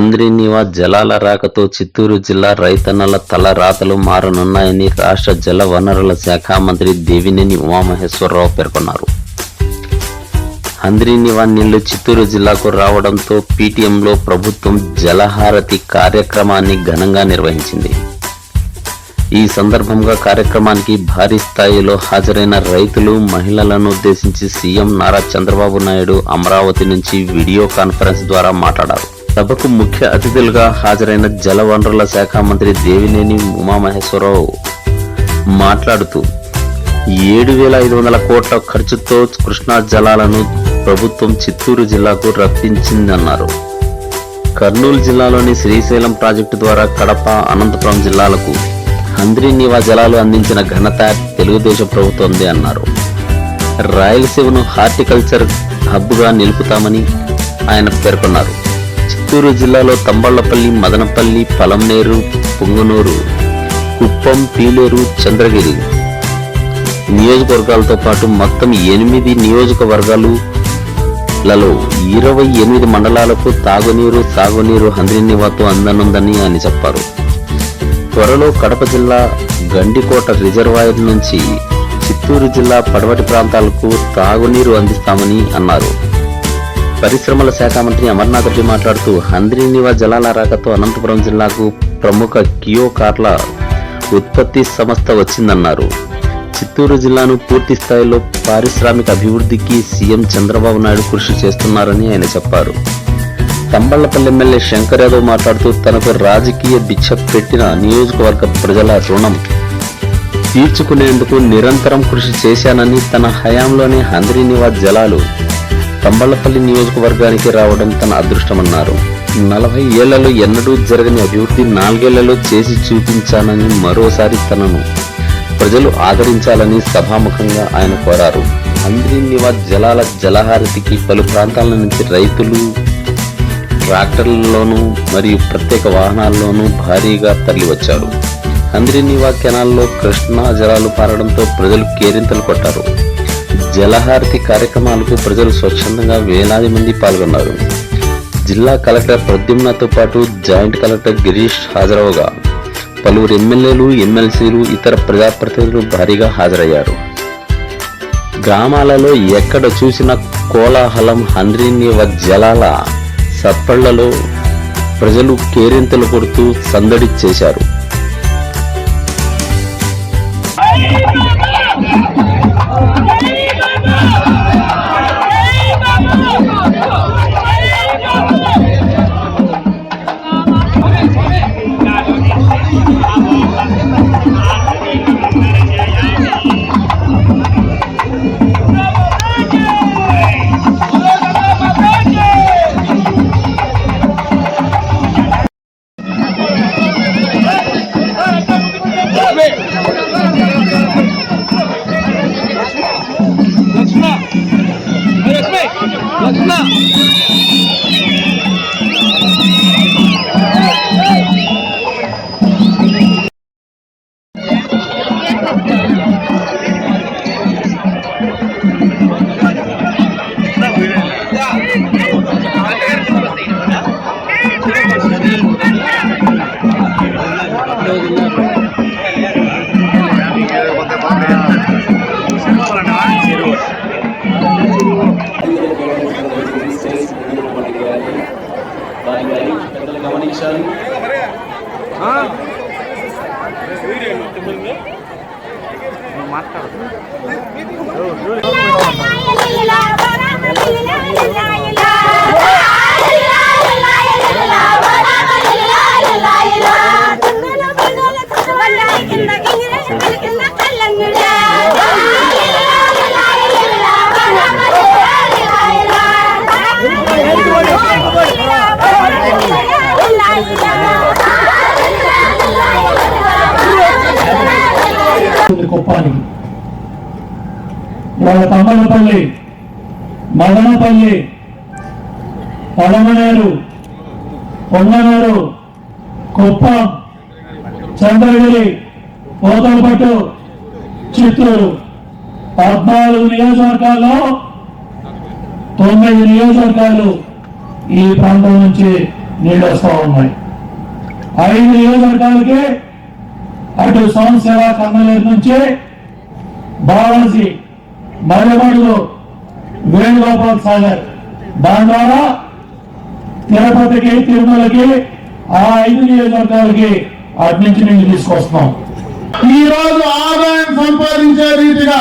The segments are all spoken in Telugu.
హంద్రీనివా జలాల రాకతో చిత్తూరు జిల్లా రైతన్నల తల రాతలు మారనున్నాయని రాష్ట్ర జల వనరుల శాఖ మంత్రి దేవినేని ఉమామహేశ్వరరావు పేర్కొన్నారు. హంద్రీనివా నీళ్ళు చిత్తూరు జిల్లాకు రావడంతో పీటీఎంలో ప్రభుత్వం జలహారతి కార్యక్రమాన్ని ఘనంగా నిర్వహించింది. ఈ సందర్భంగా కార్యక్రమానికి భారీ స్థాయిలో హాజరైన రైతులు మహిళలను ఉద్దేశించి సీఎం నారా చంద్రబాబు నాయుడు అమరావతి నుంచి వీడియో కాన్ఫరెన్స్ ద్వారా మాట్లాడారు. సభకు ముఖ్య అతిథులుగా హాజరైన జలవనరుల శాఖ మంత్రి దేవినేని ఉమామహేశ్వరరావు మాట్లాడుతూ ఏడు వేల ఐదు వందల కోట్ల ఖర్చుతో కృష్ణా జలాలను ప్రభుత్వం చిత్తూరు జిల్లాకు రప్పించిందన్నారు. కర్నూలు జిల్లాలోని శ్రీశైలం ప్రాజెక్టు ద్వారా కడప అనంతపురం జిల్లాలకు హంద్రీనివా జలాలు అందించిన ఘనత తెలుగుదేశం ప్రభుత్వంది అన్నారు. రాయలసీమను హార్టికల్చర్ హబ్గా నిలుపుతామని ఆయన పేర్కొన్నారు. చిత్తూరు జిల్లాలో తంబళ్ళపల్లి మదనపల్లి పలంనేరు పొంగునూరు కుప్పం పీలేరు చంద్రగిరి నియోజకవర్గాలతో పాటు మొత్తం ఎనిమిది నియోజకవర్గాలు లలో ఇరవై ఎనిమిది మండలాలకు తాగునీరు సాగునీరు హంద్రీనివాతో అందనుందని ఆయన చెప్పారు. త్వరలో కడప జిల్లా గండికోట రిజర్వాయర్ నుంచి చిత్తూరు జిల్లా పడవటి ప్రాంతాలకు తాగునీరు అందిస్తామని అన్నారు. పరిశ్రమల శాఖ మంత్రి అమర్నాథ్ రెడ్డి మాట్లాడుతూ హంద్రీనివా జలాల రాకతో అనంతపురం జిల్లాకు ప్రముఖ కియో కార్ల ఉత్పత్తి సంస్థ వచ్చిందన్నారు. చిత్తూరు జిల్లాను పూర్తి స్థాయిలో పారిశ్రామిక అభివృద్ధికి సీఎం చంద్రబాబు నాయుడు కృషి చేస్తున్నారని ఆయన చెప్పారు. తంబళ్ళపల్లి ఎమ్మెల్యే శంకర్ యాదవ్ మాట్లాడుతూ తనకు రాజకీయ భిక్ష పెట్టిన నియోజకవర్గ ప్రజల రుణం తీర్చుకునేందుకు నిరంతరం కృషి చేశానని తన హయాంలోనే హంద్రీనివాస్ జలాలు తంబళ్ళపల్లి నియోజకవర్గానికి రావడం తన అదృష్టమన్నారు. నలభై ఏళ్ళలో ఎన్నడూ జరగని అభివృద్ధి నాలుగేళ్ళలో చేసి చూపించానని మరోసారి తనను ప్రజలు ఆదరించాలని సభాముఖంగా ఆయన కోరారు. హంద్రీనివాస్ జలాల జలహారతికి పలు ప్రాంతాల నుంచి రైతులు ట్రాక్టర్లలోనూ మరియు ప్రత్యేక వాహనాల్లోనూ భారీగా తరలివచ్చారు. హంద్రీనివా కెనాల్లో కృష్ణా జలాలు పారడంతో ప్రజలు కేరింతలు కొట్టారు. జలహారతి కార్యక్రమాలకు ప్రజలు స్వచ్ఛందంగా వేలాది మంది పాల్గొన్నారు. జిల్లా కలెక్టర్ ప్రద్యుమ్నతో పాటు జాయింట్ కలెక్టర్ గిరీష్ హాజరవగా పలువురు ఎమ్మెల్యేలు ఎమ్మెల్సీలు ఇతర ప్రజాప్రతినిధులు భారీగా హాజరయ్యారు. గ్రామాలలో ఎక్కడ చూసిన కోలాహలం హంద్రీనివ జలాల సప్పళ్ళలో ప్రజలు కేరింతలు కొడుతూ సందడి చేశారు. चल। हाँ? కుప్పానికి వాళ్ళ తమ్మలపల్లి మదనపల్లి పడమనేరు కొండనేరు కుప్పం చంద్రగిరి పోతలపట్టు చిత్తూరు. పద్నాలుగు నియోజకవర్గాల్లో తొమ్మిది నియోజకవర్గాలు ఈ ప్రాంతం నుంచి నీళ్ళు వస్తూ ఉన్నాయి. ఐదు నియోజకవర్గాలకే అటు సంవత్సర కన్నలేరు నుంచి బాలాజీ మర్రిమడుగు వేణుగోపాల్ సాగర్. దాని ద్వారా తిరుపతికి తిరుమలకి ఆ ఐదు నియోజకవర్గాలకి అటు నుంచి నీళ్ళు తీసుకొస్తున్నాం. ఈ రోజు ఆదాయం సంపాదించే రీతిగా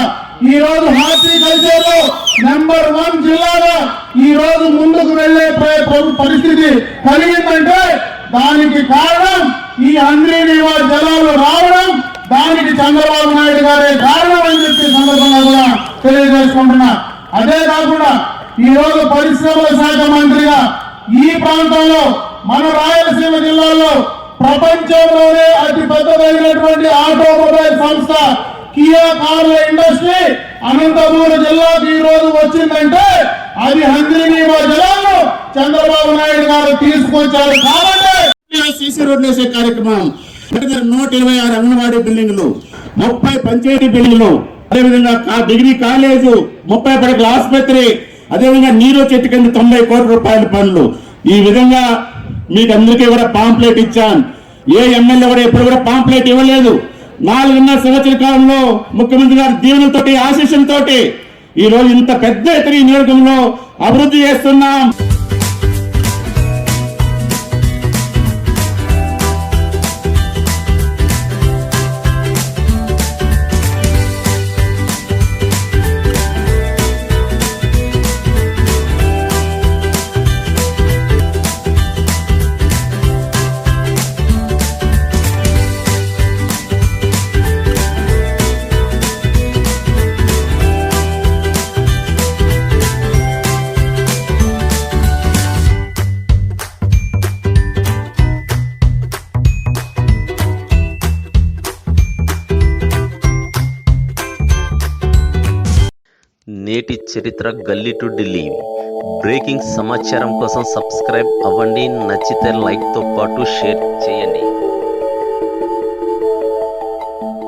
ఈ రోజు హార్టికల్చర్లో నెంబర్ వన్ జిల్లాగా ఈ రోజు ముందుకు వెళ్ళే పరిస్థితి కలిగిందంటే దానికి కారణం ఈ అంద్రీనివా జలాలు రావడం దానికి చంద్రబాబు నాయుడు గారే కారణం అని చెప్పి సందర్భంగా కూడా తెలియజేసుకుంటున్నా. అదే కాకుండా ఈ రోజు పరిశ్రమల శాఖ మంత్రిగా ఈ ప్రాంతంలో మన రాయలసీమ జిల్లాలో ప్రపంచంలోనే అతి పెద్దదైనటువంటి ఆటోమొబైల్ సంస్థ కియా కార్ల ఇండస్ట్రీ అనంతపూర్ జిల్లాకు ఈ రోజు వచ్చిందంటే అది హంద్రీనీవా జిల్లాలో చంద్రబాబు నాయుడు గారు తీసుకొచ్చారు. కాబట్టి సీసీ రోడ్లు వేసే కార్యక్రమం. నూట ఇరవై ఆరు అంగన్వాడీ బిల్డింగ్లు ముప్పై పంచాయతీ బిల్డింగ్లు అదేవిధంగా డిగ్రీ కాలేజు ముప్పై పడకల ఆసుపత్రి అదేవిధంగా నీరు చెట్టు కింద తొంభై కోట్ల రూపాయల పనులు. ఈ విధంగా మీకు అందరికీ కూడా పాంప్లెట్ ఇచ్చాను ఏ ఎమ్మెల్యే కూడా ఎప్పుడు కూడా పాంప్లెట్ ఇవ్వలేదు. నాలుగున్నర సంవత్సర కాలంలో ముఖ్యమంత్రి గారి దీవెనలతోటి ఆశీస్సులతోటి ఈ రోజు ఇంత పెద్ద ఎత్తున ఈ నియోజకంలో అభివృద్ధి చేస్తున్నాం. నేటి చరిత్ర గల్లీ టు ఢిల్లీ. బ్రేకింగ్ సమాచారం కోసం సబ్స్క్రైబ్ అవ్వండి నచ్చితే లైక్తో పాటు షేర్ చేయండి.